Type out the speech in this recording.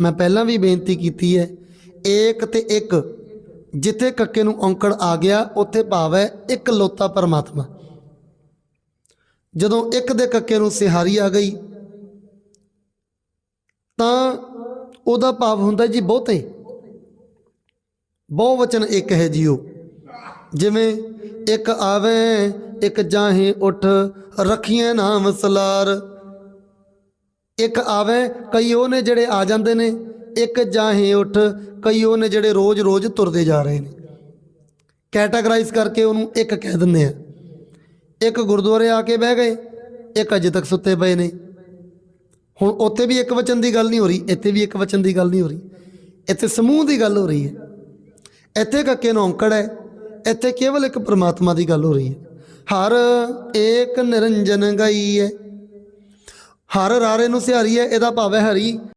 ਮੈਂ ਪਹਿਲਾਂ ਵੀ ਬੇਨਤੀ ਕੀਤੀ ਹੈ, ਏਕ ਤੇ ਇੱਕ, ਜਿੱਥੇ ਕੱਕੇ ਨੂੰ ਔਂਕੜ ਆ ਗਿਆ, ਉੱਥੇ ਭਾਵ ਹੈ ਇੱਕ ਲੋਤਾ ਪਰਮਾਤਮਾ। ਜਦੋਂ ਇੱਕ ਦੇ ਕੱਕੇ ਨੂੰ ਸਿਹਾਰੀ ਆ ਗਈ, ਤਾਂ ਉਹਦਾ ਭਾਵ ਹੁੰਦਾ ਜੀ ਬਹੁਤੇ। ਬਹੁ ਵਚਨ ਇੱਕ ਹੈ ਜੀਓ। ਜਿਵੇਂ ਇੱਕ ਆਵੇ, ਇੱਕ ਜਾਹੇ ਉੱਠ ਰੱਖੀਏ ਨਾਮ ਸਲਾਰ। ਇੱਕ ਆਵੇ, ਕਈ ਉਹ ਨੇ ਜਿਹੜੇ ਆ ਜਾਂਦੇ ਨੇ। ਇੱਕ ਜਾਹੇ ਉੱਠ, ਕਈ ਉਹ ਨੇ ਜਿਹੜੇ ਰੋਜ਼-ਰੋਜ਼ ਤੁਰਦੇ ਜਾ ਰਹੇ ਨੇ। ਕੈਟਾਗਰਾਈਜ਼ ਕਰਕੇ ਉਹਨੂੰ ਇੱਕ ਕਹਿ ਦਿੰਦੇ ਆ। ਇੱਕ ਗੁਰਦੁਆਰੇ ਆ ਕੇ ਬਹਿ ਗਏ, ਇੱਕ ਅਜੇ ਤੱਕ ਸੁੱਤੇ ਪਏ ਨੇ। ਹੁਣ ਉੱਥੇ ਵੀ ਇੱਕ ਵਚਨ ਦੀ ਗੱਲ ਨਹੀਂ ਹੋ ਰਹੀ, ਇੱਥੇ ਵੀ ਇੱਕ ਵਚਨ ਦੀ ਗੱਲ ਨਹੀਂ ਹੋ ਰਹੀ। ਇੱਥੇ ਸਮੂਹ ਦੀ ਗੱਲ ਹੋ ਰਹੀ ਹੈ। ਇੱਥੇ ਕੱਕੇ ਨੌਂਕੜ ਹੈ, ਇੱਥੇ ਕੇਵਲ ਇੱਕ ਪ੍ਰਮਾਤਮਾ ਦੀ ਗੱਲ ਹੋ ਰਹੀ ਹੈ। ਹਰ ਏਕ ਨਿਰੰਜਨ ਗਈ ਹੈ। ਹਰ ਰਾਰੇ ਨੂੰ ਸਿਹਾਰੀ ਹੈ ਇਹਦਾ ਭਾਵ ਹੈ ਹਰੀ।